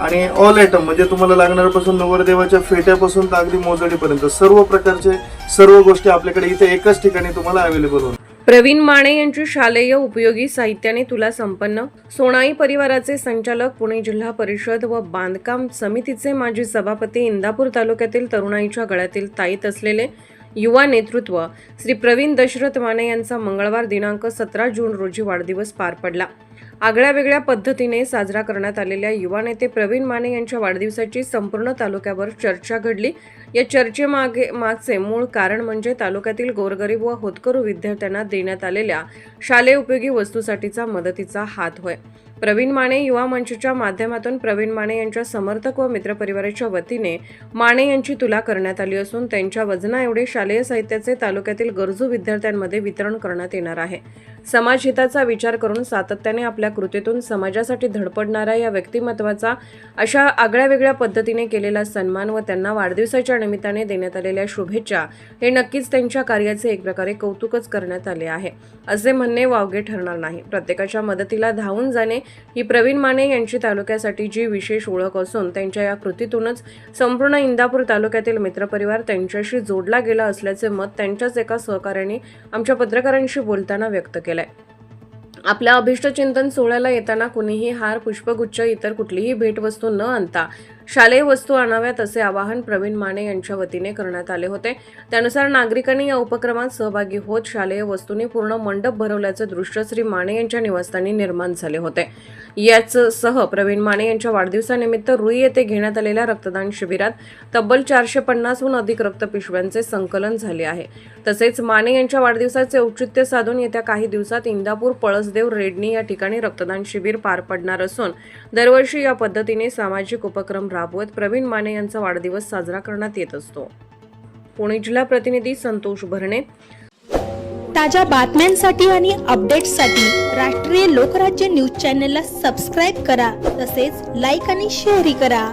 आणि all item म्हणजे तुम्हाला लागणाऱ्यापासून नवरदेवाच्या फेट्यापासून तर अगदी मोजडीपर्यंत सर्व प्रकारचे सर्व गोष्टी आपल्याकडे इथे एकाच ठिकाणी तुम्हाला अवेलेबल होणार. प्रवीण माने यांची शालेय उपयोगी साहित्याने तुला संपन्न. सोनाई परिवाराचे संचालक पुणे जिल्हा परिषद व बांधकाम समितीचे माजी सभापती इंदापूर तालुक्यातील तरुणाईच्या गळ्यातील ताईत असलेले युवा नेतृत्व. श्री प्रवीण दशरथ माने यांचा मंगळवार दिनांक सतरा जून रोजी वाढदिवस पार पडला. आगळ्या वेगळ्या पद्धतीने साजरा करण्यात आलेल्या युवा नेते प्रवीण माने यांच्या वाढदिवसाची संपूर्ण तालुक्यावर चर्चा घडली. या चर्चेमागे मागचे मूळ कारण म्हणजे तालुक्यातील गोरगरीब व होतकरू विद्यार्थ्यांना देण्यात आलेल्या शालेय उपयोगी वस्तूसाठीचा मदतीचा हात होय. प्रवीण माने युवा मंचच्या माध्यमातून प्रवीण माने यांच्या समर्थक व मित्रपरिवाराच्या वतीने माने यांची तुला करण्यात आली असून त्यांच्या वजना एवढे शालेय साहित्याचे तालुक्यातील गरजू विद्यार्थ्यांमध्ये वितरण करण्यात येणार आहे. समाजहिताचा विचार करून सातत्याने आपल्या कृतीतून समाजासाठी धडपडणाऱ्या या व्यक्तिमत्वाचा अशा आगळ्या वेगळ्या पद्धतीने केलेला सन्मान व त्यांना वाढदिवसाच्या निमित्ताने देण्यात आलेल्या शुभेच्छा हे नक्कीच त्यांच्या कार्याचे एक प्रकारे कौतुकच करण्यात आले आहे. असे म्हणणे वावगे ठरणार नाही. प्रत्येकाच्या मदतीला धावून जाणे ही प्रवीण माने यांची तालुक्यासाठी जी विशेष ओळख असून त्यांच्या या कृतीतूनच संपूर्ण इंदापूर तालुक्यातील मित्रपरिवार त्यांच्याशी जोडला गेला असल्याचे मत त्यांच्याच एका सहकार्याने आमच्या पत्रकारांशी बोलताना व्यक्त केलंय. आपल्या अभिष्टचिंतन सोहळ्याला येताना कुणीही हार पुष्पगुच्छ इतर कुठलीही भेटवस्तू न आणता शालेय वस्तू आणाव्यात असे आवाहन प्रवीण माने यांच्या वतीने करण्यात आले होते. त्यानुसार नागरिकांनी या उपक्रमात सहभागी होत शालेय वस्तूंनी पूर्ण मंडप भरवल्याचे दृश्य श्री माने यांच्या निवासस्थानी निर्माण झाले होते. याच सह प्रवीण माने यांच्या वाढदिवसानिमित्त रुई येथे घेण्यात आलेल्या रक्तदान शिबिरात तब्बल चारशे पन्नासहून अधिक रक्तपिशव्यांचे संकलन झाले आहे. तसेच माने यांच्या वाढदिवसाचे औचित्य साधून येत्या काही दिवसात इंदापूर पळसदेव रेडणी या ठिकाणी रक्तदान शिबिर पार पडणार असून दरवर्षी या पद्धतीने सामाजिक उपक्रम राबवत प्रवीण माने यांचा वाढदिवस साजरा करण्यात येत असतो. पुणे जिल्हा प्रतिनिधी संतोष भरणे. ताज्या बातम्यांसाठी आणि अपडेट्ससाठी राष्ट्रीय लोकराज्य न्यूज चॅनलला सबस्क्राईब करा तसेच लाईक आणि शेअरही करा.